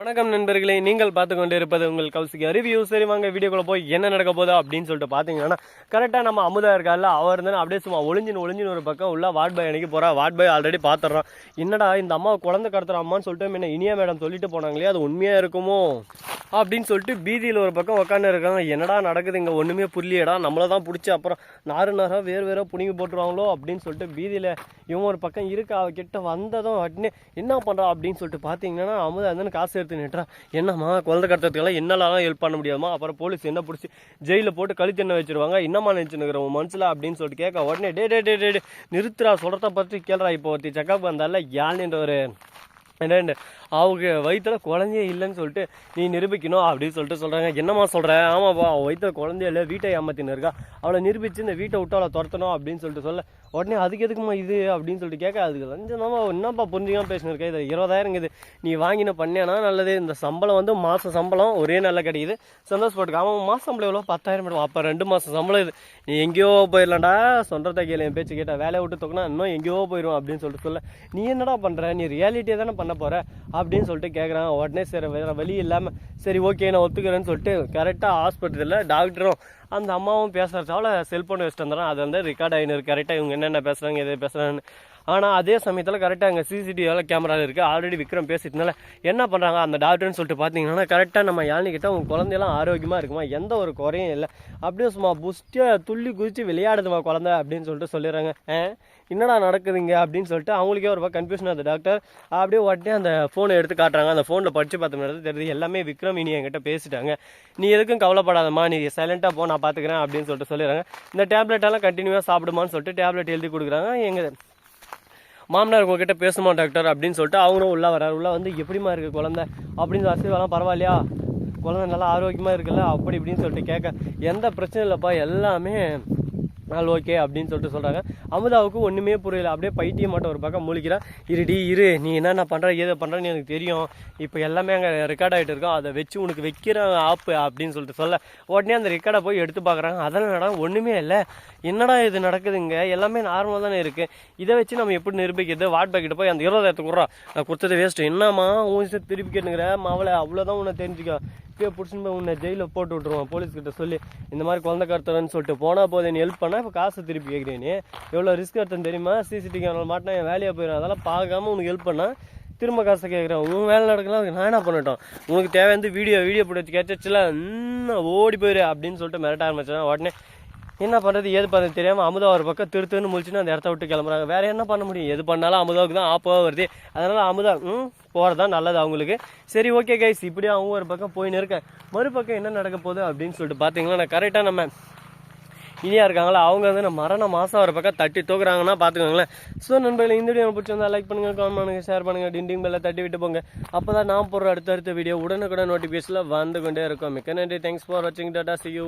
வணக்கம் நண்பர்களே நீங்கள் பார்த்து கொண்டு இருப்பது உங்கள் கௌசிகா ரிவ்யூ சரி வாங்க வீடியோக்குள்ள போய் என்ன நடக்க போதோ அப்படின்னு சொல்லிட்டு பார்த்தீங்கன்னா கரெக்டாக நம்ம அமுதா இருக்கார்ல அவர் தான் அப்படியே சும்மா ஒளிஞ்சின்னு ஒளிஞ்சின்னு ஒரு பக்கம் உள்ள வார்ட் பாய் அன்னைக்கு போகிறா வார்ட் பாய் ஆல்ரெடி பார்த்துறான் என்னடா இந்த அம்மா குழந்தை கடத்துற அம்மான்னு சொல்லிட்டு என்ன இனியா மேடம் சொல்லிட்டு போனாங்களே அது உண்மையாக இருக்குமோ? அப்படின்னு சொல்லிட்டு பீதியில் ஒரு பக்கம் உட்காந்து இருக்காங்க என்னடா நடக்குது? இங்கே ஒன்றுமே புரியலடா நம்மளை தான் பிடிச்சி அப்புறம் நாறு நாராக வேறு வேற புனிங்கி போட்டுருவாங்களோ அப்படின்னு சொல்லிட்டு பீதியில் இவன் ஒரு பக்கம் இருக்கா? அவகிட்ட வந்ததும் உடனே என்ன பண்ணுறா அப்படின்னு சொல்லிட்டு பார்த்தீங்கன்னா அமுதா வந்து காசு எடுத்து நிட்டுறான் என்னம்மா குழந்தை கடத்துறதுக்கெல்லாம் என்னலாம் ஹெல்ப் பண்ண முடியாதுமா? அப்புறம் போலீஸ் என்ன பிடிச்சி ஜெயிலில் போட்டு கழுத்து என்ன வச்சிருவாங்க. என்னம்மா நினச்சினுக்கிற உன் மனசில் அப்படின்னு சொல்லிட்டு கேட்க உடனே டே டே டே டே நிறுத்துறா சொல்கிறத பற்றி கேள்றா இப்போ ஒருத்தி செக்கப் வந்தால யாழ்ன்ற ஒரு என்னண்டு அவங்க வயிற்றுல குழந்தையே இல்லைன்னு சொல்லிட்டு நீ நிரூபிக்கணும் அப்படின்னு சொல்லிட்டு சொல்கிறாங்க என்னம்மா சொல்கிற ஆமாப்பா அவள் வயிற்றுல குழந்தைய இல்லை வீட்டை ஏமாத்தின்னு இருக்கா. அவளை நிரூபித்து இந்த வீட்டை விட்டு அவளை துரத்தணும் அப்படின்னு சொல்லிட்டு சொல்ல. உடனே அதுக்கு எதுக்குமா இது? அப்படின்னு சொல்லிட்டு கேட்க அதுக்கு லஞ்சம் தான் என்னப்பா புரிஞ்சுக்காம பேசினிருக்க இது இருபதாயிரம் இது நீ வாங்கின பண்ணேன்னா நல்லது. இந்த சம்பளம் வந்து மாத சம்பளம் ஒரே நாளில் கிடைக்குது. சந்தோஷப்பட்டுக்க அவன் மாத சம்பளம் எவ்வளோ? பத்தாயிரம் மேடம். அப்போ ரெண்டு மாதம் சம்பளம் இது. நீ எங்கேயோ போயிடலாம்டா சொல்கிறத கேள்வி என் பேச்சு கேட்டால் வேலையை விட்டு தோக்குனா இன்னும் எங்கேயோ போயிடும் அப்படின்னு சொல்லிட்டு சொல்ல. நீ என்னடா பண்ணுற நீ ரியாலிட்டியை தானே பண்ண போற அப்படின்னு சொல்லிட்டு கேட்குறான் உடனே சரி வேறு வழி இல்லாமல் சரி ஓகே நான் ஒத்துக்கிறேன்னு சொல்லிட்டு கரெக்டாக ஹாஸ்பிட்டலில் டாக்டரும் அந்த அம்மாவும் பேசுகிறதால செல்ஃபோன் வச்சுட்டு வந்துடுறான். அது வந்து ரெக்கார்ட் ஆகினு கரெக்டாக இவங்க என்னென்ன பேசுகிறாங்க எது பேசுகிறாங்கன்னு ஆனால் அதே சமயத்தில் கரெக்டாக அங்கே சிசிடிவியில் கேமராவில் இருக்குது ஆல்ரெடி விக்ரம் பேசிட்டனால என்ன பண்ணுறாங்க அந்த டாக்டர்னு சொல்லிட்டு பார்த்தீங்கன்னா கரெக்டாக நம்ம யாழ்னி உங்கள் குழந்தையெல்லாம் ஆரோக்கியமாக இருக்குமா? எந்த ஒரு குறையும் இல்லை. அப்படியே சும்மா புஷ்டியாக துள்ளி குதித்து விளையாடுதுமா குழந்தை அப்படின்னு சொல்லிட்டு சொல்லிடுறாங்க. ஆ? என்னடா நடக்குதுங்க? அப்படின்னு சொல்லிட்டு அவங்களுக்கே ஒரு கன்ஃபியூஷன் அந்த டாக்டர் அப்படியே உடனே அந்த ஃபோனை எடுத்து காட்டுறாங்க. அந்த ஃபோனில் படித்து பார்த்தோம்னா தெரியுது. எல்லாமே விக்ரம் இனி என்கிட்ட பேசிட்டாங்க. நீ எதுக்கும் கவலைப்படாதம்மா. நீ சைலண்ட்டாக போ நான் பார்த்துக்கிறேன் அப்படின்னு சொல்லிட்டு சொல்லிடுறாங்க. இந்த டேப்லெட்டெல்லாம் கண்டினியூவாக சாப்பிடுமான்னு சொல்லிட்டு டேப்லெட் எழுதி கொடுக்குறாங்க. எங்கள் மாமனார் உங்ககிட்ட பேசணுமா டாக்டர்? அப்படின்னு சொல்லிட்டு அவங்களும் உள்ளே வராரு உள்ளே வந்து எப்படிமா இருக்குது குழந்தை? அப்படின்னு அசிவாலாம் பரவாயில்லையா? குழந்தை நல்லா ஆரோக்கியமாக இருக்குல்ல? அப்படி இப்படின்னு சொல்லிட்டு கேட்க எந்த பிரச்சனையும் இல்லைப்பா எல்லாமே நாள் ஓகே அப்படின்னு சொல்லிட்டு சொல்கிறாங்க அமுதாவுக்கு ஒன்றுமே புரியல. அப்படியே பைத்தியம் மட்டும் ஒரு பக்கம் முழிக்கிறான் இருடி இரு நீ என்னென்ன பண்ணுற ஏதை பண்ணுறன்னு எனக்கு தெரியும். இப்போ எல்லாமே அங்கே ரெக்கார்ட் ஆகிட்டு இருக்கோம். அதை வச்சு உனக்கு வைக்கிற ஆப்பு அப்படின்னு சொல்லிட்டு சொல்ல. உடனே அந்த ரெக்கார்டை போய் எடுத்து பார்க்குறாங்க. அதெல்லாம் நட ஒன்றுமே இல்லை. என்னடா இது நடக்குதுங்க? எல்லாமே நார்மலாக தானே இருக்குது இதை வச்சு நம்ம எப்படி நிரூபிக்கிறது? வாட் பேக்கிட்ட போய் அந்த இருபதாயிரத்து கொடுறா நான் கொடுத்தது வேஸ்ட்டு என்னம்மா உன் விஷயம் திருப்பி கேட்டுங்கிற மாவளை அவ்வளோதான் உன்னை தெரிஞ்சுக்க. இப்பயே பிடிச்சின்னு போய் உன்னை ஜெயிலில் போட்டு விட்ருவான் போலீஸ்கிட்ட சொல்லி இந்த மாதிரி குழந்தை கடத்துறேன்னு சொல்லிட்டு போனால் போதே நீ ஹெல்ப் பண்ண. பண்ணால் இப்போ காசு திருப்பி கேட்குறேன் நீ. எவ்வளோ ரிஸ்க் எடுத்தேன் தெரியுமா? சிசிடிவி கேமரா மாட்டினா என் வேலையாக போயிடும். அதெல்லாம் பார்க்காம உனக்கு ஹெல்ப் பண்ணால் திரும்ப காசை கேட்குறேன் உன் வேலை நடக்கலாம் அதுக்கு நான் என்ன பண்ணட்டும்? உனக்கு தேவையான வீடியோ வீடியோ போட்டு வச்சு கேட்டுச்சுல ஓடி போயிரு அப்படின்னு சொல்லிட்டு மிரட்ட ஆரம்பிச்சேன் உடனே. என்ன பண்ணுறது ஏது பண்ணுறது தெரியாமல் அமுதா ஒரு பக்கம் திருத்துன்னு முழிச்சுன்னு அந்த இடத்த விட்டு கிளம்புறாங்க. வேற என்ன பண்ண முடியும்? எது பண்ணாலும் அமுதாவுக்கு தான் ஆப்போவாக வருது. அதனால அமுதா ம் போகிறது தான் நல்லது அவங்களுக்கு. சரி ஓகே கைஸ் இப்படியே அவங்க ஒரு பக்கம் போயின்னு இருக்கேன். மறுபக்கம் என்ன நடக்க போகுது அப்படின்னு சொல்லிட்டு பார்த்தீங்கன்னா நான் கரெக்டாக நம்ம இனியா இருக்காங்களா? அவங்க வந்து நம்ம மரண மாதம் ஒரு பக்கம் தட்டி தூக்குறாங்கன்னா பார்த்துக்கோங்களேன் ஸோ நண்பர்களை இந்த வீடியோ பிடிச்சிருந்தா லைக் பண்ணுங்கள் கமெண்ட் பண்ணுங்கள் ஷேர் பண்ணுங்கள் டிண்டிங் பெல்ல தட்டி விட்டு போங்க. அப்போ தான் நான் போடுற அடுத்தடுத்த வீடியோ உடனுக்குடன் நோட்டிஃபிகேஷனில் வந்து கொண்டே இருக்கும். மிக்க நன்றி. தேங்க்ஸ் ஃபார் வாட்சிங் டாட்டா சி யூ